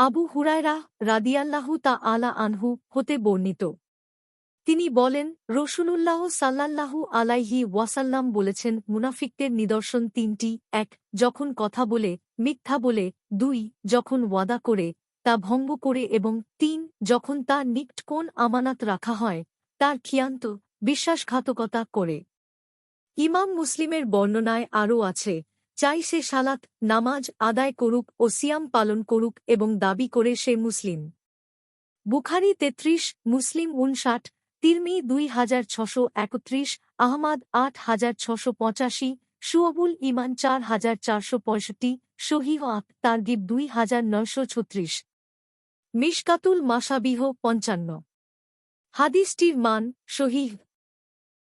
আবু হুরায়রা রাদিয়াল্লাহু তা আলা আনহু হতে বর্ণিত। তিনি বলেন, রসুলুল্লাহ সাল্লাল্লাহু আলাইহি ওয়াসাল্লাম বলেছেন, মুনাফিকদের নিদর্শন তিনটি। এক, যখন কথা বলে, মিথ্যা বলে। দুই, যখন ওয়াদা করে, তা ভঙ্গ করে। এবং তিন, যখন তার নিকট কোন আমানাত রাখা হয়, তার খিয়ান্ত বিশ্বাসঘাতকতা করে। ইমাম মুসলিমের বর্ণনায় আরও আছে চাই সে সালাত, নামাজ আদায় করুক ও সিয়াম পালন করুক এবং দাবি করে সে মুসলিম। বুখারি তেত্রিশ, মুসলিম উনষাট তিরমি দুই হাজার ছশো একত্রিশ, আহমাদ আট হাজার ছশো পঁচাশি সুয়বুল ইমান চার হাজার চারশো পঁয়ষট্টি, শহীহ আক তারগিব দুই হাজার নয়শো ছত্রিশ। মিশকাতুল মাসাবিহ পঞ্চান্ন। হাদিসটির মান শহীহ